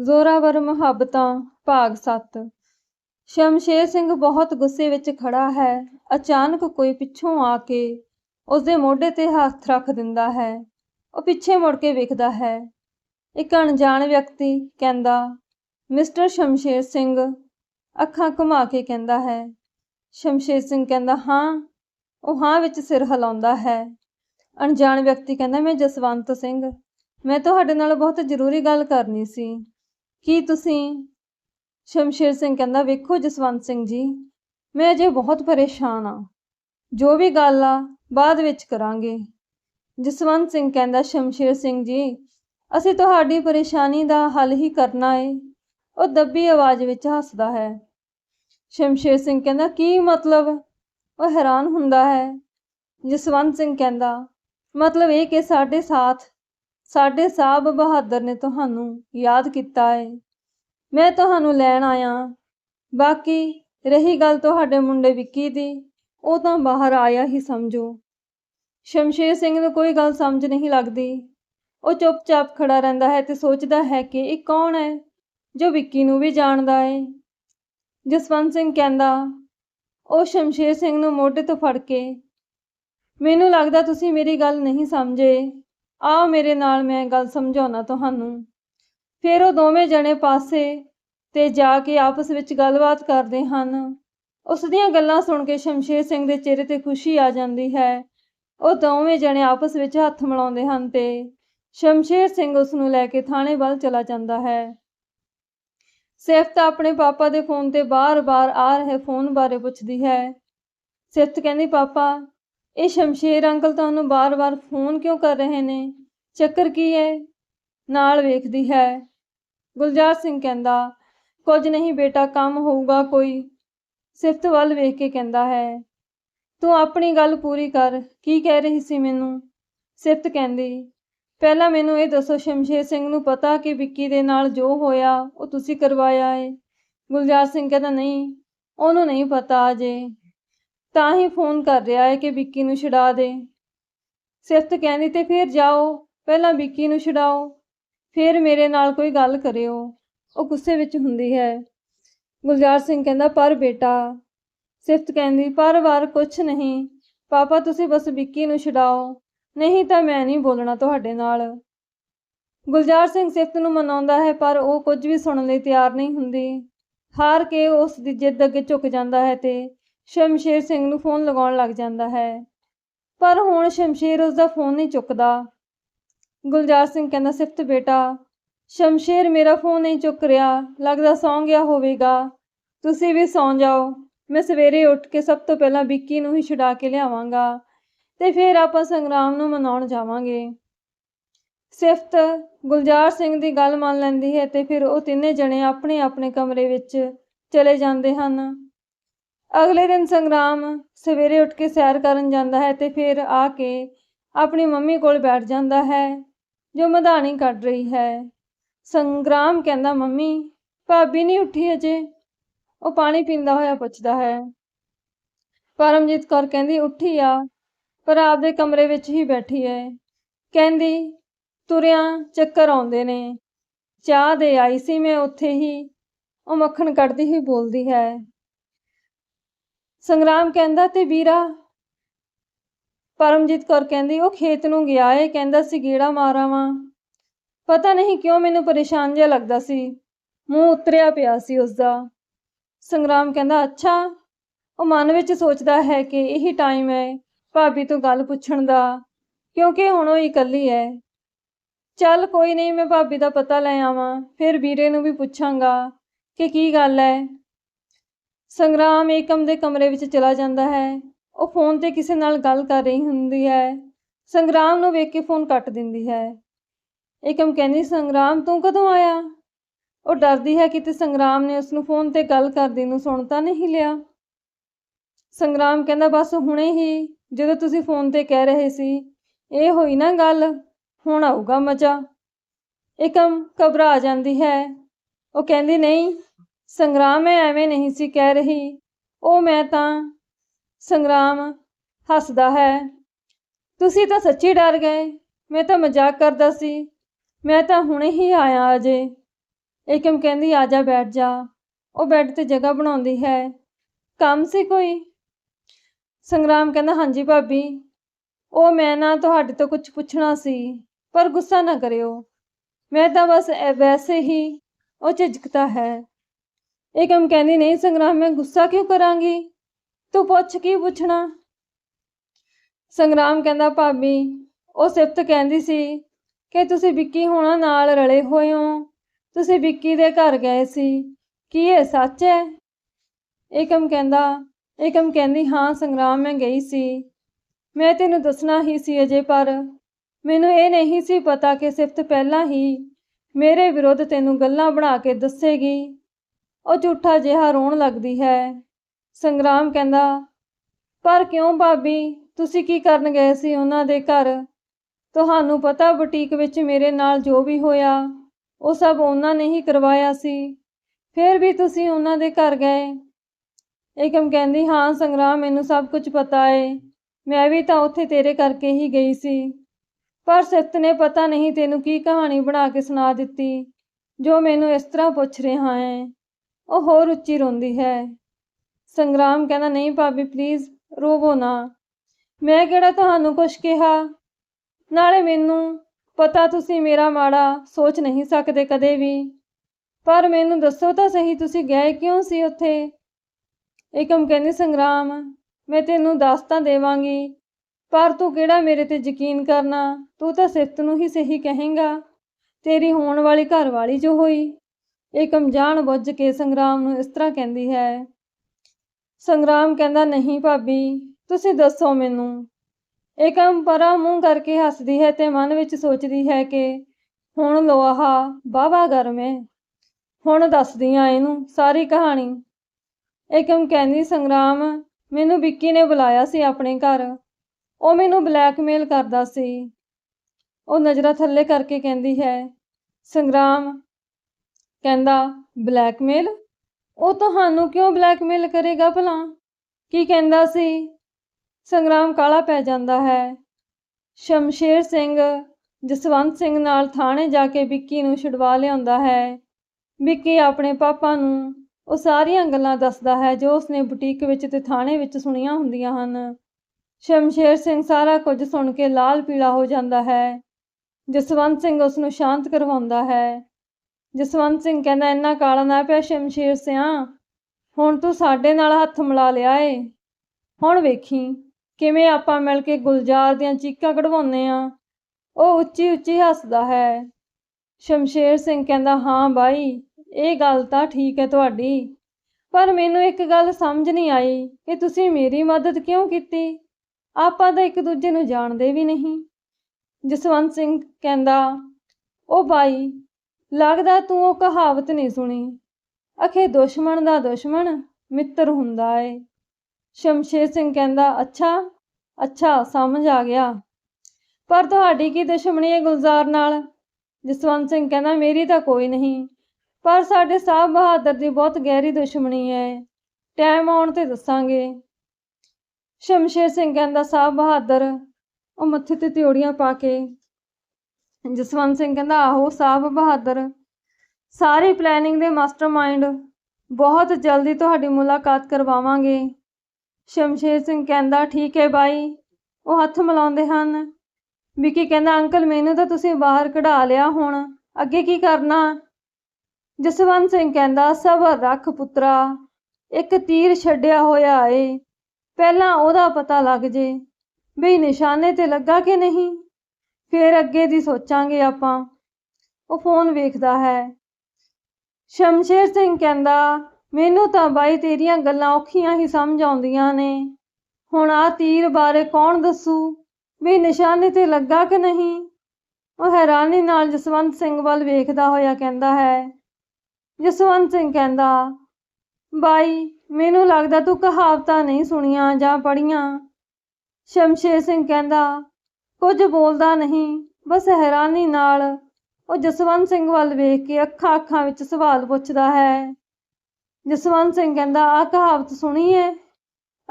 ਜ਼ੋਰਾਵਰ ਮੁਹੱਬਤਾਂ, ਭਾਗ 7 ਸ਼ਮਸ਼ੇਰ ਸਿੰਘ ਬਹੁਤ ਗੁੱਸੇ ਵਿੱਚ ਖੜਾ ਹੈ। ਅਚਾਨਕ ਕੋਈ ਪਿੱਛੋਂ ਆ ਕੇ ਉਸਦੇ ਮੋਢੇ ਤੇ ਹੱਥ ਰੱਖ ਦਿੰਦਾ ਹੈ। ਉਹ ਪਿੱਛੇ ਮੁੜ ਕੇ ਵੇਖਦਾ ਹੈ। ਇੱਕ ਅਣਜਾਣ ਵਿਅਕਤੀ ਕਹਿੰਦਾ, ਮਿਸਟਰ ਸ਼ਮਸ਼ੇਰ ਸਿੰਘ, ਅੱਖਾਂ ਘੁਮਾ ਕੇ ਕਹਿੰਦਾ ਹੈ। ਸ਼ਮਸ਼ੇਰ ਸਿੰਘ ਕਹਿੰਦਾ, ਹਾਂ। ਉਹ ਹਾਂ ਵਿੱਚ ਸਿਰ ਹਿਲਾਉਂਦਾ ਹੈ। ਅਣਜਾਣ ਵਿਅਕਤੀ ਕਹਿੰਦਾ, ਮੈਂ ਜਸਵੰਤ ਸਿੰਘ। ਮੈਂ ਤੁਹਾਡੇ ਨਾਲ ਬਹੁਤ ਜ਼ਰੂਰੀ ਗੱਲ ਕਰਨੀ ਸੀ। ਕੀ ਤੁਸੀਂ ਸ਼ਮਸ਼ੇਰ ਸਿੰਘ ਕਹਿੰਦਾ, ਵੇਖੋ ਜਸਵੰਤ ਸਿੰਘ ਜੀ, ਮੈਂ ਅਜੇ ਬਹੁਤ ਪਰੇਸ਼ਾਨ ਆ। ਜੋ ਵੀ ਗੱਲ ਆ, ਬਾਅਦ ਵਿੱਚ ਕਰਾਂਗੇ। ਜਸਵੰਤ ਸਿੰਘ ਕਹਿੰਦਾ, ਸ਼ਮਸ਼ੇਰ ਸਿੰਘ ਜੀ, ਅਸੀਂ ਤੁਹਾਡੀ ਪਰੇਸ਼ਾਨੀ ਦਾ ਹੱਲ ਹੀ ਕਰਨਾ ਏ। ਉਹ ਦੱਬੀ ਆਵਾਜ਼ ਵਿੱਚ ਹੱਸਦਾ ਹੈ। ਸ਼ਮਸ਼ੇਰ ਸਿੰਘ ਕਹਿੰਦਾ, ਕੀ ਮਤਲਬ? ਉਹ ਹੈਰਾਨ ਹੁੰਦਾ ਹੈ। ਜਸਵੰਤ ਸਿੰਘ ਕਹਿੰਦਾ, ਮਤਲਬ ਇਹ ਕਿ ਸਾਡੇ ਸਾਥ ਸਾਡੇ ਸਾਹਿਬ ਬਹਾਦਰ ਨੇ ਤੁਹਾਨੂੰ ਯਾਦ ਕੀਤਾ ਏ। ਮੈਂ ਤੁਹਾਨੂੰ ਲੈਣ ਆਇਆ। ਬਾਕੀ ਰਹੀ ਗੱਲ ਤੁਹਾਡੇ ਮੁੰਡੇ ਵਿੱਕੀ ਦੀ, ਉਹ ਤਾਂ ਬਾਹਰ ਆਇਆ ਹੀ ਸਮਝੋ। ਸ਼ਮਸ਼ੇਰ ਸਿੰਘ ਨੂੰ ਕੋਈ ਗੱਲ ਸਮਝ ਨਹੀਂ ਲੱਗਦੀ। ਉਹ ਚੁੱਪਚਾਪ ਖੜਾ ਰਹਿੰਦਾ ਹੈ ਤੇ ਸੋਚਦਾ ਹੈ ਕਿ ਇਹ ਕੌਣ ਹੈ, ਜੋ ਵਿੱਕੀ ਨੂੰ ਵੀ ਜਾਣਦਾ ਏ। ਜਸਵੰਤ ਸਿੰਘ ਕਹਿੰਦਾ, ਉਹ ਸ਼ਮਸ਼ੇਰ ਸਿੰਘ ਨੂੰ ਮੋਢੇ ਤੋਂ ਫੜ ਕੇ। ਮੈਨੂੰ ਲੱਗਦਾ ਤੁਸੀਂ ਮੇਰੀ ਗੱਲ ਨਹੀਂ ਸਮਝੇ। ਆਓ ਮੇਰੇ ਨਾਲ ਮੈਂ ਗੱਲ ਸਮਝਾਉਣਾ ਤੁਹਾਨੂੰ। ਫਿਰ ਉਹ ਦੋਵੇਂ ਜਣੇ ਪਾਸੇ ਤੇ ਜਾ ਕੇ ਆਪਸ ਵਿੱਚ ਗੱਲਬਾਤ ਕਰਦੇ ਹਨ। ਉਸ ਦੀਆਂ ਗੱਲਾਂ ਸੁਣ ਕੇ ਸ਼ਮਸ਼ੇਰ ਸਿੰਘ ਦੇ ਚਿਹਰੇ ਤੇ ਖੁਸ਼ੀ ਆ ਜਾਂਦੀ ਹੈ। ਉਹ ਦੋਵੇਂ ਜਣੇ ਆਪਸ ਵਿੱਚ ਹੱਥ ਮਿਲਾਉਂਦੇ ਹਨ ਤੇ ਸ਼ਮਸ਼ੇਰ ਸਿੰਘ ਉਸ ਨੂੰ ਲੈ ਕੇ ਥਾਣੇ ਵੱਲ ਚਲਾ ਜਾਂਦਾ ਹੈ। ਸਿਫਤ ਆਪਣੇ ਪਾਪਾ ਦੇ ਫੋਨ ਤੇ ਬਾਰ-ਬਾਰ ਆ ਰਹੇ ਫੋਨ ਬਾਰੇ ਪੁੱਛਦੀ ਹੈ। ਸਿਫਤ ਕਹਿੰਦੀ, ਪਾਪਾ ਇਹ ਸ਼ਮਸ਼ੇਰ ਅੰਕਲ ਤੁਹਾਨੂੰ ਬਾਰ-ਬਾਰ ਫੋਨ ਕਿਉਂ ਕਰ ਰਹੇ ਨੇ? ਚੱਕਰ ਕੀ ਹੈ? ਨਾਲ ਵੇਖਦੀ ਹੈ। ਗੁਲਜ਼ਾਰ ਸਿੰਘ ਕਹਿੰਦਾ, ਕੁਝ ਨਹੀਂ ਬੇਟਾ, ਕੰਮ ਹੋਊਗਾ ਕੋਈ। ਸਿਫਤ ਵੱਲ ਵੇਖ ਕੇ ਕਹਿੰਦਾ ਹੈ, ਤੂੰ ਆਪਣੀ ਗੱਲ ਪੂਰੀ ਕਰ। ਕੀ ਕਹਿ ਰਹੀ ਸੀ ਮੈਨੂੰ? ਸਿਫਤ ਕਹਿੰਦੀ, ਪਹਿਲਾਂ ਮੈਨੂੰ ਇਹ ਦੱਸੋ, ਸ਼ਮਸ਼ੇਰ ਸਿੰਘ ਨੂੰ ਪਤਾ ਕਿ ਵਿੱਕੀ ਦੇ ਨਾਲ ਜੋ ਹੋਇਆ, ਉਹ ਤੁਸੀਂ ਕਰਵਾਇਆ ਏ? ਗੁਲਜ਼ਾਰ ਸਿੰਘ ਕਹਿੰਦਾ, ਨਹੀਂ, ਉਹਨੂੰ ਨਹੀਂ ਪਤਾ ਅਜੇ। ਤਾਂ ਹੀ ਫੋਨ ਕਰ ਰਿਹਾ ਹੈ ਕਿ ਵਿੱਕੀ ਨੂੰ ਛੁਡਾ ਦੇ। ਸਿਫਤ ਕਹਿੰਦੀ, ਤੇ ਫਿਰ ਜਾਓ, ਪਹਿਲਾਂ ਵਿੱਕੀ ਨੂੰ ਛੁਡਾਓ, ਫਿਰ ਮੇਰੇ ਨਾਲ ਕੋਈ ਗੱਲ ਕਰਿਓ। ਉਹ ਗੁੱਸੇ ਵਿੱਚ ਹੁੰਦੀ ਹੈ। ਗੁਲਜ਼ਾਰ ਸਿੰਘ ਕਹਿੰਦਾ, ਪਰ ਬੇਟਾ। ਸਿਫਤ ਕਹਿੰਦੀ, ਪਰ ਵਾਰ ਕੁਛ ਨਹੀਂ। ਪਾਪਾ, ਤੁਸੀਂ ਬਸ ਵਿੱਕੀ ਨੂੰ ਛਡਾਓ। ਨਹੀਂ ਤਾਂ ਮੈਂ ਨਹੀਂ ਬੋਲਣਾ ਤੁਹਾਡੇ ਨਾਲ। ਗੁਲਜ਼ਾਰ ਸਿੰਘ ਸਿਫਤ ਨੂੰ ਮਨਾਉਂਦਾ ਹੈ, ਪਰ ਉਹ ਕੁਝ ਵੀ ਸੁਣਨ ਲਈ ਤਿਆਰ ਨਹੀਂ ਹੁੰਦੀ। ਹਾਰ ਕੇ ਉਸ ਦੀ ਜਿੱਦ ਅੱਗੇ ਝੁਕ ਜਾਂਦਾ ਹੈ ਤੇ ਸ਼ਮਸ਼ੇਰ ਸਿੰਘ ਨੂੰ ਫੋਨ ਲਗਾਉਣ ਲੱਗ ਜਾਂਦਾ ਹੈ। ਪਰ ਹੁਣ ਸ਼ਮਸ਼ੇਰ ਉਸ ਦਾ ਫੋਨ ਨਹੀਂ ਚੁੱਕਦਾ। ਗੁਲਜ਼ਾਰ ਸਿੰਘ ਕਹਿੰਦਾ, ਸਿਫਤ ਬੇਟਾ, ਸ਼ਮਸ਼ੇਰ ਮੇਰਾ ਫੋਨ ਨਹੀਂ ਚੁੱਕ ਰਿਹਾ। ਲੱਗਦਾ ਸੌਂ ਗਿਆ ਹੋਵੇਗਾ। ਤੁਸੀਂ ਵੀ ਸੌਂ ਜਾਓ। ਮੈਂ ਸਵੇਰੇ ਉੱਠ ਕੇ ਸਭ ਤੋਂ ਪਹਿਲਾਂ ਵਿੱਕੀ ਨੂੰ ਹੀ ਛੁਡਾ ਕੇ ਲਿਆਵਾਂਗਾ ਤੇ ਫਿਰ ਆਪਾਂ ਸੰਗਰਾਮ ਨੂੰ ਮਨਾਉਣ ਜਾਵਾਂਗੇ। ਸਿਫਤ, ਗੁਲਜ਼ਾਰ ਸਿੰਘ ਦੀ ਗੱਲ ਮੰਨ ਲੈਂਦੀ ਹੈ ਤੇ ਫਿਰ ਉਹ ਤਿੰਨੇ ਜਣੇ ਆਪਣੇ ਆਪਣੇ ਕਮਰੇ ਵਿੱਚ ਚਲੇ ਜਾਂਦੇ ਹਨ। ਅਗਲੇ ਦਿਨ ਸੰਗਰਾਮ ਸਵੇਰੇ ਉੱਠ ਕੇ ਸੈਰ ਕਰਨ ਜਾਂਦਾ ਹੈ ਤੇ ਫਿਰ ਆ ਕੇ ਆਪਣੀ ਮੰਮੀ ਕੋਲ ਬੈਠ ਜਾਂਦਾ ਹੈ, ਜੋ ਮਧਾਣੀ ਕੱਢ ਰਹੀ ਹੈ। ਸੰਗਰਾਮ ਕਹਿੰਦਾ, ਮੰਮੀ, ਭਾਬੀ ਨਹੀਂ ਉੱਠੀ ਅਜੇ? ਉਹ ਪਾਣੀ ਪੀਂਦਾ ਹੋਇਆ ਪੁੱਛਦਾ ਹੈ। ਪਰਮਜੀਤ ਕੌਰ ਕਹਿੰਦੀ, ਉੱਠੀ ਆ, ਪਰ ਆਪਦੇ ਕਮਰੇ ਵਿੱਚ ਹੀ ਬੈਠੀ ਹੈ। ਕਹਿੰਦੀ, ਤੁਰਿਆਂ ਚੱਕਰ ਆਉਂਦੇ ਨੇ। ਚਾਹ ਦੇ ਆਈ ਸੀ ਮੈਂ ਉੱਥੇ ਹੀ। ਉਹ ਮੱਖਣ ਕੱਢਦੀ ਹੀ ਬੋਲਦੀ ਹੈ। ਸੰਗਰਾਮ ਕਹਿੰਦਾ ਤੇ ਵੀਰਾ ਪਰਮਜੀਤ ਕੌਰ ਕਹਿੰਦੀ, ਉਹ ਖੇਤ ਨੂੰ ਗਿਆ ਏ, ਕਹਿੰਦਾ ਸੀ ਗੇੜਾ ਮਾਰਾਵਾਂ। ਪਤਾ ਨਹੀਂ ਕਿਉਂ ਮੈਨੂੰ ਪਰੇਸ਼ਾਨ ਜਿਹਾ ਲੱਗਦਾ ਸੀ। ਮੂੰਹ ਉਤਰਿਆ ਪਿਆ ਸੀ ਉਸਦਾ। ਸੰਗਰਾਮ ਕਹਿੰਦਾ, ਅੱਛਾ, ਉਹ ਮਨ ਵਿੱਚ ਸੋਚਦਾ ਹੈ ਕਿ ਇਹੀ ਟਾਈਮ ਹੈ ਭਾਬੀ ਤੋਂ ਗੱਲ ਪੁੱਛਣ ਦਾ, ਕਿਉਂਕਿ ਹੁਣ ਉਹ ਇਕੱਲੀ ਹੈ ਚੱਲ ਕੋਈ ਨਹੀਂ, ਮੈਂ ਭਾਬੀ ਦਾ ਪਤਾ ਲੈ ਆਵਾਂ, ਫਿਰ ਵੀਰੇ ਨੂੰ ਵੀ ਪੁੱਛਾਂਗਾ ਕਿ ਕੀ ਗੱਲ ਹੈ ਸੰਗਰਾਮ ਏਕਮ ਦੇ ਕਮਰੇ ਵਿੱਚ ਚਲਾ ਜਾਂਦਾ ਹੈ। ਉਹ ਫੋਨ ਤੇ ਕਿਸੇ ਨਾਲ ਗੱਲ ਕਰ ਰਹੀ ਹੁੰਦੀ ਹੈ। ਸੰਗਰਾਮ ਨੂੰ ਵੇਖ ਕੇ ਫੋਨ ਕੱਟ ਦਿੰਦੀ ਹੈ। ਏਕਮ ਕਹਿੰਦੀ, ਸੰਗਰਾਮ, ਤੂੰ ਕਦੋਂ ਆਇਆ? ਉਹ ਡਰਦੀ ਹੈ ਕਿਤੇ ਸੰਗਰਾਮ ਨੇ ਉਸ ਨੂੰ ਫੋਨ ਤੇ ਗੱਲ ਕਰਦੀ ਨੂੰ ਸੁਣ ਤਾਂ ਨਹੀਂ ਲਿਆ। ਸੰਗਰਾਮ ਕਹਿੰਦਾ, ਬਸ ਹੁਣੇ ਹੀ, ਜਦੋਂ ਤੁਸੀਂ ਫੋਨ ਤੇ ਕਹਿ ਰਹੇ ਸੀ, ਇਹ ਹੋਈ ਨਾ ਗੱਲ, ਹੁਣ ਆਊਗਾ ਮਜ਼ਾ। ਏਕਮ ਘਬਰਾ ਜਾਂਦੀ ਹੈ। ਉਹ ਕਹਿੰਦੀ, ਨਹੀਂ ਸੰਗਰਾਮ ਮੈਂ ਐਵੇਂ ਨਹੀਂ ਸੀ ਕਹਿ ਰਹੀ। ਉਹ ਮੈਂ ਤਾਂ ਸੰਗਰਾਮ ਹੱਸਦਾ ਹੈ। ਤੁਸੀਂ ਤਾਂ ਸੱਚੀ ਡਰ ਗਏ। ਮੈਂ ਤਾਂ ਮਜ਼ਾਕ ਕਰਦਾ ਸੀ। ਮੈਂ ਤਾਂ ਹੁਣੇ ਹੀ ਆਇਆ ਅਜੇ। ਏਕਮ ਕਹਿੰਦੀ, ਆ ਜਾ ਬੈਠ ਜਾ। ਉਹ ਬੈੱਡ ਤੇ ਜਗ੍ਹਾ ਬਣਾਉਂਦੀ ਹੈ। ਕੰਮ ਸੀ ਕੋਈ? ਸੰਗਰਾਮ ਕਹਿੰਦਾ, ਹਾਂਜੀ ਭਾਬੀ। ਉਹ ਮੈਂ ਨਾ ਤੁਹਾਡੇ ਤੋਂ ਕੁਝ ਪੁੱਛਣਾ ਸੀ, ਪਰ ਗੁੱਸਾ ਨਾ ਕਰਿਓ। ਮੈਂ ਤਾਂ ਬਸ ਵੈਸੇ ਹੀ ਉਹ ਝਿਜਕਦਾ ਹੈ। ਏਕਮ ਕਹਿੰਦੀ ਨਹੀਂ ਸੰਗਰਾਮ ਮੈਂ ਗੁੱਸਾ ਕਿਉਂ ਕਰਾਂਗੀ? ਤੂੰ ਪੁੱਛ ਕੀ ਪੁੱਛਣਾ? ਸੰਗਰਾਮ ਕਹਿੰਦਾ, ਭਾਬੀ, ਉਹ ਸਿਫਤ ਕਹਿੰਦੀ ਸੀ ਕਿ ਤੁਸੀਂ ਵਿੱਕੀ ਹੋਣਾ ਨਾਲ ਰਲੇ ਹੋਏ ਹੋ। ਤੁਸੀਂ ਵਿੱਕੀ ਦੇ ਘਰ ਗਏ ਸੀ। ਕੀ ਇਹ ਸੱਚ ਹੈ? ਏਕਮ ਕਹਿੰਦਾ ਏਕਮ ਕਹਿੰਦੀ, ਹਾਂ, ਸੰਗਰਾਮ ਮੈਂ ਗਈ ਸੀ। ਮੈਂ ਤੈਨੂੰ ਦੱਸਣਾ ਹੀ ਸੀ ਅਜੇ, ਪਰ ਮੈਨੂੰ ਇਹ ਨਹੀਂ ਸੀ ਪਤਾ ਕਿ ਸਿਫਤ ਪਹਿਲਾਂ ਹੀ ਮੇਰੇ ਵਿਰੁੱਧ ਤੈਨੂੰ ਗੱਲਾਂ ਬਣਾ ਕੇ ਦੱਸੇਗੀ। ਉਹ ਝੂਠਾ ਜਿਹਾ ਰੋਣ ਲੱਗਦੀ ਹੈ। ਸੰਗਰਾਮ ਕਹਿੰਦਾ, ਪਰ ਕਿਉਂ ਭਾਬੀ? ਤੁਸੀਂ ਕੀ ਕਰਨ ਗਏ ਸੀ ਉਹਨਾਂ ਦੇ ਘਰ? ਤੁਹਾਨੂੰ ਪਤਾ ਬੁਟੀਕ ਵਿੱਚ ਮੇਰੇ ਨਾਲ ਜੋ ਵੀ ਹੋਇਆ, ਉਹ ਸਭ ਉਹਨਾਂ ਨੇ ਹੀ ਕਰਵਾਇਆ ਸੀ। ਫਿਰ ਵੀ ਤੁਸੀਂ ਉਹਨਾਂ ਦੇ ਘਰ ਗਏ? ਏਕਮ ਕਹਿੰਦੀ, ਹਾਂ, ਸੰਗਰਾਮ ਮੈਨੂੰ ਸਭ ਕੁਝ ਪਤਾ ਏ। ਮੈਂ ਵੀ ਤਾਂ ਉੱਥੇ ਤੇਰੇ ਕਰਕੇ ਹੀ ਗਈ ਸੀ। ਪਰ ਸਿਫਤ ਨੇ ਪਤਾ ਨਹੀਂ ਤੈਨੂੰ ਕੀ ਕਹਾਣੀ ਬਣਾ ਕੇ ਸੁਣਾ ਦਿੱਤੀ, ਜੋ ਮੈਨੂੰ ਇਸ ਤਰ੍ਹਾਂ ਪੁੱਛ ਰਿਹਾ ਹੈ। ਉਹ ਹੋਰ ਉੱਚੀ ਰੋਂਦੀ ਹੈ। ਸੰਗਰਾਮ ਕਹਿੰਦਾ, ਨਹੀਂ ਭਾਬੀ ਪਲੀਜ਼ ਰੋਵੋ ਨਾ। ਮੈਂ ਕਿਹੜਾ ਤੁਹਾਨੂੰ ਕੁਛ ਕਿਹਾ? ਨਾਲੇ ਮੈਨੂੰ ਪਤਾ ਤੁਸੀਂ ਮੇਰਾ ਮਾੜਾ ਸੋਚ ਨਹੀਂ ਸਕਦੇ ਕਦੇ ਵੀ। ਪਰ ਮੈਨੂੰ ਦੱਸੋ ਤਾਂ ਸਹੀ, ਤੁਸੀਂ ਗਏ ਕਿਉਂ ਸੀ ਉੱਥੇ? ਏਕਮ ਕਹਿੰਦੀ, ਸੰਗਰਾਮ, ਮੈਂ ਤੈਨੂੰ ਦੱਸ ਤਾਂ ਦੇਵਾਂਗੀ। ਪਰ ਤੂੰ ਕਿਹੜਾ ਮੇਰੇ ਤੇ ਯਕੀਨ ਕਰਨਾ? ਤੂੰ ਤਾਂ ਸਿਫਤ ਨੂੰ ਹੀ ਸਹੀ ਕਹੇਂਗਾ। ਤੇਰੀ ਹੋਣ ਵਾਲੀ ਘਰ ਵਾਲੀ ਜੋ ਹੋਈ ਏਕਮ ਜਾਣ ਬੁੱਝ ਕੇ ਸੰਗਰਾਮ ਨੂੰ ਇਸ ਤਰ੍ਹਾਂ ਕਹਿੰਦੀ ਹੈ। ਸੰਗਰਾਮ ਕਹਿੰਦਾ, ਨਹੀਂ ਭਾਬੀ, ਤੁਸੀਂ ਦੱਸੋ ਮੈਨੂੰ। ਏਕਮ ਪਰਾਂ ਮੂੰਹ ਕਰਕੇ ਹੱਸਦੀ ਹੈ ਤੇ ਮਨ ਵਿੱਚ ਸੋਚਦੀ ਹੈ ਕਿ ਹੁਣ ਲੋਹਾ ਬਾਵਾ ਗਰਮ ਹੈ। ਹੁਣ ਦੱਸਦੀ ਆ ਇਹਨੂੰ ਸਾਰੀ ਕਹਾਣੀ। ਏਕਮ ਕਹਿੰਦੀ, ਸੰਗਰਾਮ, ਮੈਨੂੰ ਵਿੱਕੀ ਨੇ ਬੁਲਾਇਆ ਸੀ ਆਪਣੇ ਘਰ। ਉਹ ਮੈਨੂੰ ਬਲੈਕਮੇਲ ਕਰਦਾ ਸੀ। ਉਹ ਨਜ਼ਰਾਂ ਥੱਲੇ ਕਰਕੇ ਕਹਿੰਦੀ ਹੈ, ਸੰਗਰਾਮ ਕਹਿੰਦਾ ਬਲੈਕਮੇਲ ਉਹ ਤੁਹਾਨੂੰ ਕਿਉਂ ਬਲੈਕਮੇਲ ਕਰੇਗਾ ਭਲਾ? ਕੀ ਕਹਿੰਦਾ ਸੀ? ਸੰਗਰਾਮ ਕਾਲਾ ਪੈ ਜਾਂਦਾ ਹੈ? ਸ਼ਮਸ਼ੇਰ ਸਿੰਘ ਜਸਵੰਤ ਸਿੰਘ ਨਾਲ ਥਾਣੇ ਜਾ ਕੇ ਵਿੱਕੀ ਨੂੰ ਛੁਡਵਾ ਲਿਆਉਂਦਾ ਹੈ। ਵਿੱਕੀ ਆਪਣੇ ਪਾਪਾ ਨੂੰ ਉਹ ਸਾਰੀਆਂ ਗੱਲਾਂ ਦੱਸਦਾ ਹੈ ਜੋ ਉਸਨੇ ਬੁਟੀਕ ਵਿੱਚ ਤੇ ਥਾਣੇ ਵਿੱਚ ਸੁਣੀਆਂ ਹੁੰਦੀਆਂ ਹਨ। ਸ਼ਮਸ਼ੇਰ ਸਿੰਘ ਸਾਰਾ ਕੁਝ ਸੁਣ ਕੇ ਲਾਲ ਪੀਲਾ ਹੋ ਜਾਂਦਾ ਹੈ। ਜਸਵੰਤ ਸਿੰਘ ਉਸ ਨੂੰ ਸ਼ਾਂਤ ਕਰਵਾਉਂਦਾ ਹੈ। ਜਸਵੰਤ ਸਿੰਘ ਕਹਿੰਦਾ, ਇੰਨਾ ਕਾਲਾ ਨਾ ਪਿਆ ਸ਼ਮਸ਼ੇਰ ਸਿਆ। ਹੁਣ ਤੂੰ ਸਾਡੇ ਨਾਲ ਹੱਥ ਮਿਲਾ ਲਿਆ ਏ। ਹੁਣ ਵੇਖੀ ਕਿਵੇਂ ਆਪਾਂ ਮਿਲ ਕੇ ਗੁਲਜ਼ਾਰ ਦੀਆਂ ਚੀਕਾਂ ਕਢਵਾਉਂਦੇ ਆ। ਉਹ ਉੱਚੀ ਉੱਚੀ ਹੱਸਦਾ ਹੈ। ਸ਼ਮਸ਼ੇਰ ਸਿੰਘ ਕਹਿੰਦਾ, ਹਾਂ ਬਾਈ, ਇਹ ਗੱਲ ਤਾਂ ਠੀਕ ਹੈ ਤੁਹਾਡੀ। ਪਰ ਮੈਨੂੰ ਇੱਕ ਗੱਲ ਸਮਝ ਨਹੀਂ ਆਈ ਕਿ ਤੁਸੀਂ ਮੇਰੀ ਮਦਦ ਕਿਉਂ ਕੀਤੀ? ਆਪਾਂ ਤਾਂ ਇੱਕ ਦੂਜੇ ਨੂੰ ਜਾਣਦੇ ਵੀ ਨਹੀਂ। ਜਸਵੰਤ ਸਿੰਘ ਕਹਿੰਦਾ, ਉਹ ਬਾਈ ਲੱਗਦਾ ਤੂੰ ਉਹ ਕਹਾਵਤ ਨਹੀਂ ਸੁਣੀ। ਅਖੇ ਦੁਸ਼ਮਣ ਦਾ ਦੁਸ਼ਮਣ ਮਿੱਤਰ ਹੁੰਦਾ ਏ। ਸ਼ਮਸ਼ੇਰ ਸਿੰਘ ਕਹਿੰਦਾ, ਅੱਛਾ ਅੱਛਾ, ਸਮਝ ਆ ਗਿਆ। ਪਰ ਤੁਹਾਡੀ ਕੀ ਦੁਸ਼ਮਣੀ ਹੈ ਗੁਲਜ਼ਾਰ ਨਾਲ? ਜਸਵੰਤ ਸਿੰਘ ਕਹਿੰਦਾ, ਮੇਰੀ ਤਾਂ ਕੋਈ ਨਹੀਂ। ਪਰ ਸਾਡੇ ਸਾਹਿਬ ਬਹਾਦਰ ਦੀ ਬਹੁਤ ਗਹਿਰੀ ਦੁਸ਼ਮਣੀ ਹੈ ਟਾਈਮ ਆਉਣ ਤੇ ਦੱਸਾਂਗੇ। ਸ਼ਮਸ਼ੇਰ ਸਿੰਘ ਕਹਿੰਦਾ, ਸਾਹਿਬ ਬਹਾਦਰ, ਉਹ ਮੱਥੇ ਤੇ ਤਿਉੜੀਆਂ ਪਾ ਕੇ ਜਸਵੰਤ ਸਿੰਘ ਕਹਿੰਦਾ, ਆਹੋ ਸਾਹਿਬ ਬਹਾਦਰ। ਸਾਰੇ ਪਲੈਨਿੰਗ ਦੇ ਮਾਸਟਰਮਾਈਂਡ ਬਹੁਤ ਜਲਦੀ ਤੁਹਾਡੀ ਮੁਲਾਕਾਤ ਕਰਵਾਵਾਂਗੇ। ਸ਼ਮਸ਼ੇਰ ਸਿੰਘ ਕਹਿੰਦਾ, ਠੀਕ ਹੈ ਬਾਈ। ਉਹ ਹੱਥ ਮਿਲਾਉਂਦੇ ਹਨ। ਵਿੱਕੀ ਕਹਿੰਦਾ, ਅੰਕਲ, ਮੈਨੂੰ ਤਾਂ ਤੁਸੀਂ ਬਾਹਰ ਕਢਾ ਲਿਆ ਹੁਣ। ਅੱਗੇ ਕੀ ਕਰਨਾ? ਜਸਵੰਤ ਸਿੰਘ ਕਹਿੰਦਾ ਸਬਰ ਰੱਖ ਪੁੱਤਰਾ। ਇੱਕ ਤੀਰ ਛੱਡਿਆ ਹੋਇਆ ਏ। ਪਹਿਲਾਂ ਉਹਦਾ ਪਤਾ ਲੱਗ ਜੇ। ਬਈ ਨਿਸ਼ਾਨੇ ਤੇ ਲੱਗਾ ਕਿ ਨਹੀਂ? ਫਿਰ ਅੱਗੇ ਦੀ ਸੋਚਾਂਗੇ ਆਪਾਂ। ਉਹ ਫੋਨ ਵੇਖਦਾ ਹੈ। ਸ਼ਮਸ਼ੇਰ ਸਿੰਘ ਕਹਿੰਦਾ, ਮੈਨੂੰ ਤਾਂ ਬਾਈ ਤੇਰੀਆਂ ਗੱਲਾਂ ਔਖੀਆਂ ਹੀ ਸਮਝ ਆਉਂਦੀਆਂ ਨੇ। ਹੁਣ ਆ ਤੀਰ ਬਾਰੇ ਕੌਣ ਦੱਸੂ? ਵੀ ਨਿਸ਼ਾਨੇ ਤੇ ਲੱਗਾ ਕਿ ਨਹੀਂ? ਉਹ ਹੈਰਾਨੀ ਨਾਲ ਜਸਵੰਤ ਸਿੰਘ ਵੱਲ ਵੇਖਦਾ ਹੋਇਆ ਕਹਿੰਦਾ ਹੈ। ਜਸਵੰਤ ਸਿੰਘ ਕਹਿੰਦਾ, ਬਾਈ, ਮੈਨੂੰ ਲੱਗਦਾ ਤੂੰ ਕਹਾਵਤਾਂ ਨਹੀਂ ਸੁਣੀਆਂ ਜਾਂ ਪੜ੍ਹੀਆਂ। ਸ਼ਮਸ਼ੇਰ ਸਿੰਘ ਕਹਿੰਦਾ ਕੁਝ ਬੋਲਦਾ ਨਹੀਂ, ਬਸ ਹੈਰਾਨੀ ਨਾਲ ਉਹ ਜਸਵੰਤ ਸਿੰਘ ਵੱਲ ਵੇਖ ਕੇ ਅੱਖਾਂ ਅੱਖਾਂ ਵਿੱਚ ਸਵਾਲ ਪੁੱਛਦਾ ਹੈ। ਜਸਵੰਤ ਸਿੰਘ ਕਹਿੰਦਾ ਆ ਕਹਾਵਤ ਸੁਣੀ ਹੈ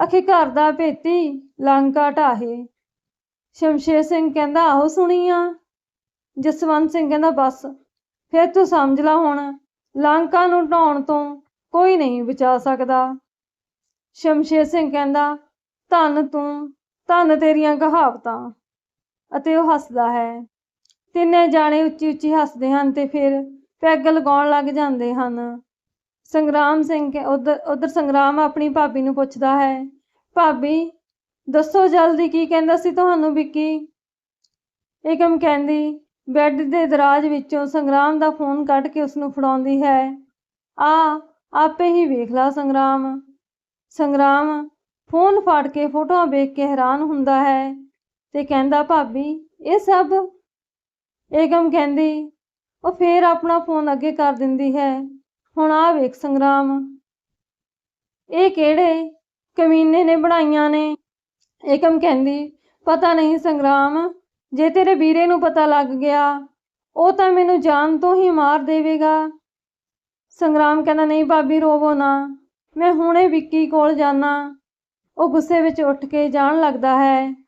ਅਖੇ ਘਰ ਦਾ ਭੇਤੀ ਲੰਕਾ ਢਾਹੇ। ਸ਼ਮਸ਼ੇਰ ਸਿੰਘ ਕਹਿੰਦਾ, ਆਹੋ ਸੁਣੀ ਆ। ਜਸਵੰਤ ਸਿੰਘ ਕਹਿੰਦਾ, ਬਸ, ਫਿਰ ਤੂੰ ਸਮਝ ਲਾ ਹੁਣ, ਲੰਕਾ ਨੂੰ ਢਾਉਣ ਤੋਂ ਕੋਈ ਨਹੀਂ ਬਚਾ ਸਕਦਾ। ਸ਼ਮਸ਼ੇਰ ਸਿੰਘ ਕਹਿੰਦਾ, ਧੰਨ ਤੂੰ, ਧੰਨ ਤੇਰੀਆਂ ਕਹਾਵਤਾਂ। ਅਤੇ ਉਹ ਹੱਸਦਾ ਹੈ। ਤਿੰਨੇ ਜਾਣੇ ਉੱਚੀ ਉੱਚੀ ਹੱਸਦੇ ਹਨ ਤੇ ਫਿਰ ਪੈਗ ਲਗਾਉਣ ਲੱਗ ਜਾਂਦੇ ਹਨ। ਸੰਗਰਾਮ ਸਿੰਘ ਉਧਰ ਉਧਰ ਸੰਗਰਾਮ ਆਪਣੀ ਭਾਬੀ ਨੂੰ ਪੁੱਛਦਾ ਹੈ, ਭਾਬੀ, ਦੱਸੋ ਜਲਦੀ ਕੀ ਕਹਿੰਦਾ ਸੀ ਤੁਹਾਨੂੰ ਵਿੱਕੀ? ਏਕਮ ਕਹਿੰਦੀ, ਬੈੱਡ ਦੇ ਦਰਾਜ ਵਿੱਚੋਂ ਸੰਗਰਾਮ ਦਾ ਫੋਨ ਕੱਢ ਕੇ ਉਸ ਨੂੰ ਫੜਾਉਂਦੀ ਹੈ। ਆ, ਆਪੇ ਹੀ ਵੇਖ ਲਾ ਸੰਗਰਾਮ। ਸੰਗਰਾਮ ਫੋਨ ਫਾੜ ਕੇ ਫੋਟੋਆਂ ਵੇਖ ਕੇ ਹੈਰਾਨ ਹੁੰਦਾ ਹੈ। ਤੇ ਕਹਿੰਦਾ, ਭਾਬੀ, ਇਹ ਸਭ? ਏਕਮ ਕਹਿੰਦੀ, ਉਹ ਫੇਰ ਆਪਣਾ ਫੋਨ ਅੱਗੇ ਕਰ ਦਿੰਦੀ ਹੈ। ਹੁਣ ਆ ਵੇਖ ਸੰਗਰਾਮ। ਇਹ ਕਿਹੜੇ ਕਮੀਨੇ ਨੇ ਬਣਾਈਆਂ ਨੇ? ਏਕਮ ਕਹਿੰਦੀ, ਪਤਾ ਨਹੀਂ ਸੰਗਰਾਮ, ਜੇ ਤੇਰੇ ਵੀਰੇ ਨੂੰ ਪਤਾ ਲੱਗ ਗਿਆ, ਉਹ ਤਾਂ ਮੈਨੂੰ ਜਾਨ ਤੋਂ ਹੀ ਮਾਰ ਦੇਵੇਗਾ। ਸੰਗਰਾਮ ਕਹਿੰਦਾ, ਨਹੀਂ ਭਾਬੀ, ਰੋਵੋ ਨਾ। ਮੈਂ ਹੁਣੇ ਵਿੱਕੀ ਕੋਲ ਜਾਣਾ ਉਹ ਗੁੱਸੇ ਵਿੱਚ ਉੱਠ ਕੇ ਜਾਣ ਲੱਗਦਾ ਹੈ।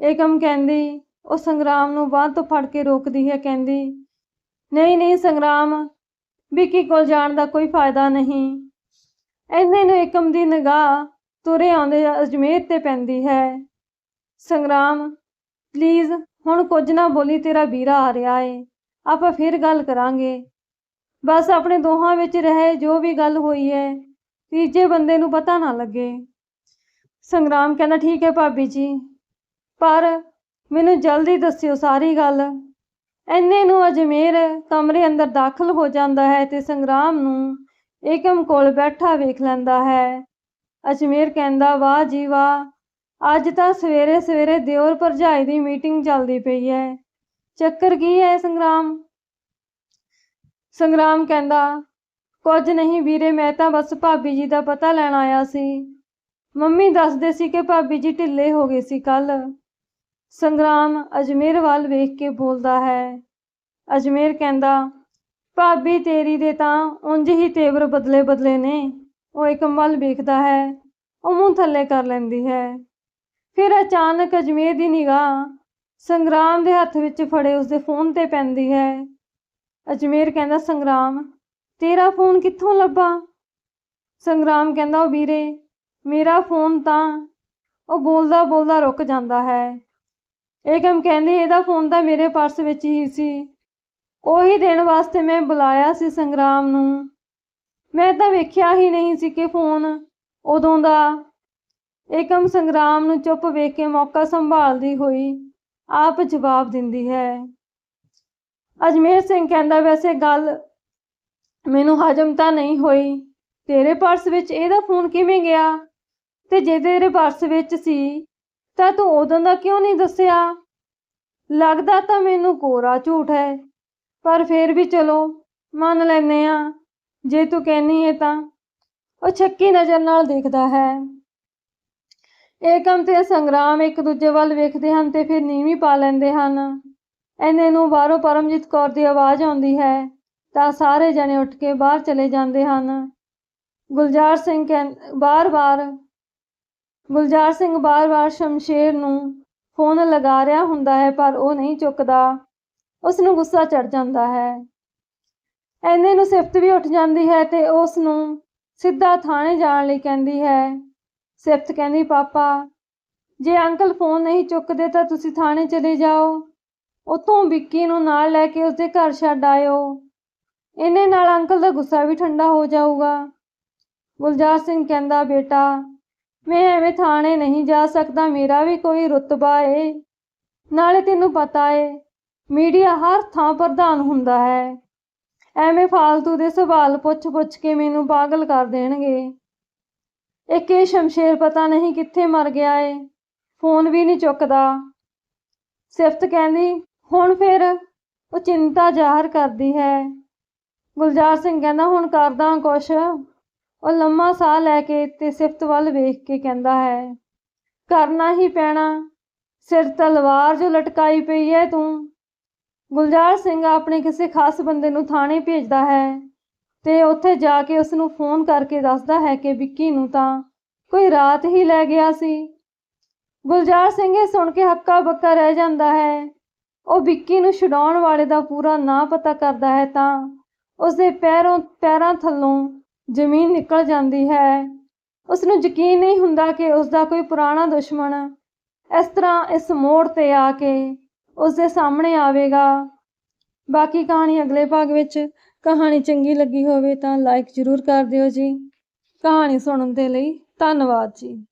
ਏਕਮ ਕਹਿੰਦੀ, ਉਹ ਸੰਗਰਾਮ ਨੂੰ ਬਾਂਹ ਤੋਂ ਫੜ ਕੇ ਰੋਕਦੀ ਹੈ, ਕਹਿੰਦੀ, ਨਹੀਂ ਨਹੀਂ ਸੰਗਰਾਮ, ਵਿੱਕੀ ਕੋਲ ਜਾਣ ਦਾ ਕੋਈ ਫਾਇਦਾ ਨਹੀਂ। ਇੰਨੇ ਨੂੰ ਏਕਮ ਦੀ ਨਿਗਾਹ ਤੁਰੇ ਆਉਂਦੇ ਅਜਮੇਰ ਤੇ ਪੈਂਦੀ ਹੈ। ਸੰਗਰਾਮ, ਪਲੀਜ਼, ਹੁਣ ਕੁਝ ਨਾ ਬੋਲੀ, ਤੇਰਾ ਵੀਰਾ ਆ ਰਿਹਾ ਏ। ਆਪਾਂ ਫਿਰ ਗੱਲ ਕਰਾਂਗੇ। ਬਸ ਆਪਣੇ ਦੋਹਾਂ ਵਿੱਚ ਰਹੇ, ਜੋ ਵੀ ਗੱਲ ਹੋਈ ਹੈ ਤੀਜੇ ਬੰਦੇ ਨੂੰ ਪਤਾ ਨਾ ਲੱਗੇ। ਸੰਗਰਾਮ ਕਹਿੰਦਾ, ਠੀਕ ਹੈ ਭਾਬੀ ਜੀ। ਪਰ ਮੈਨੂੰ ਜਲਦੀ ਦੱਸਿਓ ਸਾਰੀ ਗੱਲ। ਐਨੇ ਨੂੰ ਅਜਮੇਰ ਕਮਰੇ ਅੰਦਰ ਦਾਖਲ ਹੋ ਜਾਂਦਾ ਹੈ ਤੇ ਸੰਗਰਾਮ ਨੂੰ ਏਕਮ ਕੋਲ ਬੈਠਾ ਵੇਖ ਲੈਂਦਾ ਹੈ। ਅਜਮੇਰ ਕਹਿੰਦਾ, ਵਾਹ ਜੀ ਵਾਹ, ਅੱਜ ਤਾਂ ਸਵੇਰੇ ਸਵੇਰੇ ਦਿਓਰ ਭਰਜਾਈ ਦੀ ਮੀਟਿੰਗ ਚੱਲਦੀ ਪਈ ਹੈ। ਚੱਕਰ ਕੀ ਹੈ ਸੰਗਰਾਮ? ਸੰਗਰਾਮ ਕਹਿੰਦਾ, ਕੁਝ ਨਹੀਂ ਵੀਰੇ, ਮੈਂ ਤਾਂ ਬਸ ਭਾਬੀ ਜੀ ਦਾ ਪਤਾ ਲੈਣ ਆਇਆ ਸੀ। ਮੰਮੀ ਦੱਸਦੇ ਸੀ ਕਿ ਭਾਬੀ ਜੀ ਢਿੱਲੇ ਹੋ ਗਏ ਸੀ ਕੱਲ ਸੰਗਰਾਮ ਅਜਮੇਰ ਵੱਲ ਵੇਖ ਕੇ ਬੋਲਦਾ ਹੈ। ਅਜਮੇਰ ਕਹਿੰਦਾ, ਭਾਬੀ ਤੇਰੀ ਦੇ ਤਾਂ ਉਂਝ ਹੀ ਤੇਵਰ ਬਦਲੇ ਬਦਲੇ ਨੇ। ਉਹ ਏਕਮ ਵੱਲ ਵੇਖਦਾ ਹੈ, ਉਹ ਮੂੰਹ ਥੱਲੇ ਕਰ ਲੈਂਦੀ ਹੈ। ਫਿਰ ਅਚਾਨਕ ਅਜਮੇਰ ਦੀ ਨਿਗਾਹ ਸੰਗਰਾਮ ਦੇ ਹੱਥ ਵਿੱਚ ਫੜੇ ਉਸਦੇ ਫੋਨ ਤੇ ਪੈਂਦੀ ਹੈ। ਅਜਮੇਰ ਕਹਿੰਦਾ, ਸੰਗਰਾਮ, ਤੇਰਾ ਫੋਨ ਕਿੱਥੋਂ ਲੱਭਾ? ਸੰਗਰਾਮ ਕਹਿੰਦਾ, ਉਹ ਵੀਰੇ, ਮੇਰਾ ਫੋਨ ਤਾਂ ਉਹ ਬੋਲਦਾ ਬੋਲਦਾ ਰੁਕ ਜਾਂਦਾ ਹੈ। ਏਕਮ ਕਹਿੰਦੀ ਇਹਦਾ ਫੋਨ ਤਾਂ ਮੇਰੇ ਪਰਸ ਵਿੱਚ ਹੀ ਸੀ। ਉਹੀ ਦੇਣ ਵਾਸਤੇ ਮੈਂ ਬੁਲਾਇਆ ਸੀ ਸੰਗਰਾਮ ਨੂੰ। ਮੈਂ ਤਾਂ ਵੇਖਿਆ ਹੀ ਨਹੀਂ ਸੀ ਕਿ ਫੋਨ ਉਦੋਂ ਦਾ। ਏਕਮ ਸੰਗਰਾਮ ਨੂੰ ਚੁੱਪ ਵੇਖ ਕੇ ਮੌਕਾ ਸੰਭਾਲਦੀ ਹੋਈ ਆਪ ਜਵਾਬ ਦਿੰਦੀ ਹੈ। ਅਜਮੇਰ ਸਿੰਘ ਕਹਿੰਦਾ, ਵੈਸੇ ਗੱਲ ਮੈਨੂੰ ਹਜਮ ਤਾਂ ਨਹੀਂ ਹੋਈ। ਤੇਰੇ ਪਰਸ ਵਿੱਚ ਇਹਦਾ ਫੋਨ ਕਿਵੇਂ ਗਿਆ? ਤੇ ਜੇ ਤੇਰੇ ਪਰਸ ਵਿੱਚ ਸੀ ਤਾਂ ਤੂੰ ਉਦੋਂ ਦਾ ਕਿਉਂ ਨਹੀਂ ਦੱਸਿਆ? ਲੱਗਦਾ ਤਾਂ ਮੈਨੂੰ ਕੋਰਾ ਝੂਠ ਹੈ, ਪਰ ਫੇਰ ਵੀ ਚਲੋ, ਮੰਨ ਲੈਨੇ ਆ ਜੇ ਤੂੰ ਕਹਿਨੀ ਹੈ ਤਾਂ। ਉਹ ਛੱਕੀ ਨਜ਼ਰ ਨਾਲ ਦੇਖਦਾ ਹੈ। ਏਕਮ ਤੇ ਸੰਗਰਾਮ ਇੱਕ ਦੂਜੇ ਵੱਲ ਵੇਖਦੇ ਹਨ ਤੇ ਫਿਰ ਨੀਵੀਂ ਪਾ ਲੈਂਦੇ ਹਨ। ਐਨੇ ਨੂੰ ਬਾਹਰੋਂ ਪਰਮਜੀਤ ਕੌਰ ਦੀ ਆਵਾਜ਼ ਆਉਂਦੀ ਹੈ, ਤਾਂ ਸਾਰੇ ਜਣੇ ਉੱਠ ਕੇ ਬਾਹਰ ਚਲੇ ਜਾਂਦੇ ਹਨ। ਗੁਲਜ਼ਾਰ ਸਿੰਘ ਬਾਰ-ਬਾਰ ਗੁਲਜ਼ਾਰ ਸਿੰਘ ਬਾਰ-ਬਾਰ ਸ਼ਮਸ਼ੇਰ ਨੂੰ ਫੋਨ ਲਗਾ ਰਿਹਾ ਹੁੰਦਾ ਹੈ, ਪਰ ਉਹ ਨਹੀਂ ਚੁੱਕਦਾ। ਉਸ ਨੂੰ ਗੁੱਸਾ ਚੜ ਜਾਂਦਾ ਹੈ। ਐਨੇ ਨੂੰ ਸਿਫਤ ਵੀ ਉੱਠ ਜਾਂਦੀ ਹੈ ਤੇ ਉਸ ਨੂੰ ਸਿੱਧਾ ਥਾਣੇ ਜਾਣ ਲਈ ਕਹਿੰਦੀ ਹੈ। ਸਿਫਤ ਕਹਿੰਦੀ, ਪਾਪਾ, ਜੇ ਅੰਕਲ ਫੋਨ ਨਹੀਂ ਚੁੱਕਦੇ ਤਾਂ ਤੁਸੀਂ ਥਾਣੇ ਚਲੇ ਜਾਓ। ਉੱਥੋਂ ਵਿੱਕੀ ਨੂੰ ਨਾਲ ਲੈ ਕੇ ਉਸਦੇ ਘਰ ਛੱਡ ਆਇਓ। ਇਹਨੇ ਨਾਲ ਅੰਕਲ ਦਾ ਗੁੱਸਾ ਵੀ ਠੰਡਾ ਹੋ ਜਾਊਗਾ। ਗੁਲਜ਼ਾਰ ਸਿੰਘ ਕਹਿੰਦਾ, ਬੇਟਾ ਮੈਂ ਐਵੇਂ ਥਾਣੇ ਨਹੀਂ ਜਾ ਸਕਦਾ, ਮੇਰਾ ਵੀ ਕੋਈ ਰੁਤਬਾ ਏ। ਨਾਲੇ ਤੈਨੂੰ ਪਤਾ ਏ, ਮੀਡੀਆ ਹਰ ਥਾਂ ਪ੍ਰਧਾਨ ਹੁੰਦਾ ਹੈ। ਐਵੇਂ ਫਾਲਤੂ ਦੇ ਸਵਾਲ ਪੁੱਛ-ਪੁੱਛ ਕੇ ਮੈਨੂੰ ਪਾਗਲ ਕਰ ਦੇਣਗੇ। ਇੱਕ ਇਹ ਸ਼ਮਸ਼ੇਰ ਪਤਾ ਨਹੀਂ ਕਿੱਥੇ ਮਰ ਗਿਆ ਏ, ਫੋਨ ਵੀ ਨਹੀਂ ਚੁੱਕਦਾ। ਸਿਫਤ ਕਹਿੰਦੀ, ਹੁਣ ਫਿਰ ਉਹ ਚਿੰਤਾ ਜ਼ਾਹਰ ਕਰਦੀ ਹੈ। ਗੁਲਜ਼ਾਰ ਸਿੰਘ ਕਹਿੰਦਾ, ਹੁਣ ਕਰਦਾ ਕੁਛ। ਉਹ ਲੰਮਾ ਸਾਹ ਲੈ ਕੇ ਤੇ ਸਿਫਤ ਵੱਲ ਵੇਖ ਕੇ ਕਹਿੰਦਾ ਹੈ, ਕਰਨਾ ਹੀ ਪੈਣਾ, ਸਿਰ ਤਲਵਾਰ ਜੋ ਲਟਕਾਈ ਪਈ ਹੈ ਤੂੰ। ਗੁਲਜ਼ਾਰ ਸਿੰਘ ਆਪਣੇ ਕਿਸੇ ਖਾਸ ਬੰਦੇ ਨੂੰ ਥਾਣੇ ਭੇਜਦਾ ਹੈ ਤੇ ਉੱਥੇ ਜਾ ਕੇ ਉਸ ਨੂੰ ਫੋਨ ਕਰਕੇ ਦੱਸਦਾ ਹੈ ਕਿ ਵਿੱਕੀ ਨੂੰ ਤਾਂ ਕੋਈ ਰਾਤ ਹੀ ਲੈ ਗਿਆ ਸੀ। ਗੁਲਜ਼ਾਰ ਸਿੰਘ ਇਹ ਸੁਣ ਕੇ ਹੱਕਾ ਬੱਕਾ ਰਹਿ ਜਾਂਦਾ ਹੈ। ਉਹ ਵਿੱਕੀ ਨੂੰ ਛਡਾਉਣ ਵਾਲੇ ਦਾ ਪੂਰਾ ਨਾਂ ਪਤਾ ਕਰਦਾ ਹੈ ਤਾਂ ਉਸਦੇ ਪੈਰੋਂ, ਪੈਰਾਂ ਥੱਲੋਂ ਜ਼ਮੀਨ ਨਿਕਲ ਜਾਂਦੀ ਹੈ। ਉਸ ਨੂੰ ਯਕੀਨ ਨਹੀਂ ਹੁੰਦਾ ਕਿ ਉਸਦਾ ਕੋਈ ਪੁਰਾਣਾ ਦੁਸ਼ਮਣ ਇਸ ਤਰ੍ਹਾਂ ਇਸ ਮੋੜ ਤੇ ਆ ਕੇ ਉਸਦੇ ਸਾਹਮਣੇ ਆਵੇਗਾ। ਬਾਕੀ ਕਹਾਣੀ ਅਗਲੇ ਭਾਗ ਵਿੱਚ ਕਹਾਣੀ ਚੰਗੀ ਲੱਗੀ ਹੋਵੇ ਤਾਂ ਲਾਈਕ ਜ਼ਰੂਰ ਕਰ ਦਿਓ ਜੀ। ਕਹਾਣੀ ਸੁਣਨ ਦੇ ਲਈ ਧੰਨਵਾਦ ਜੀ।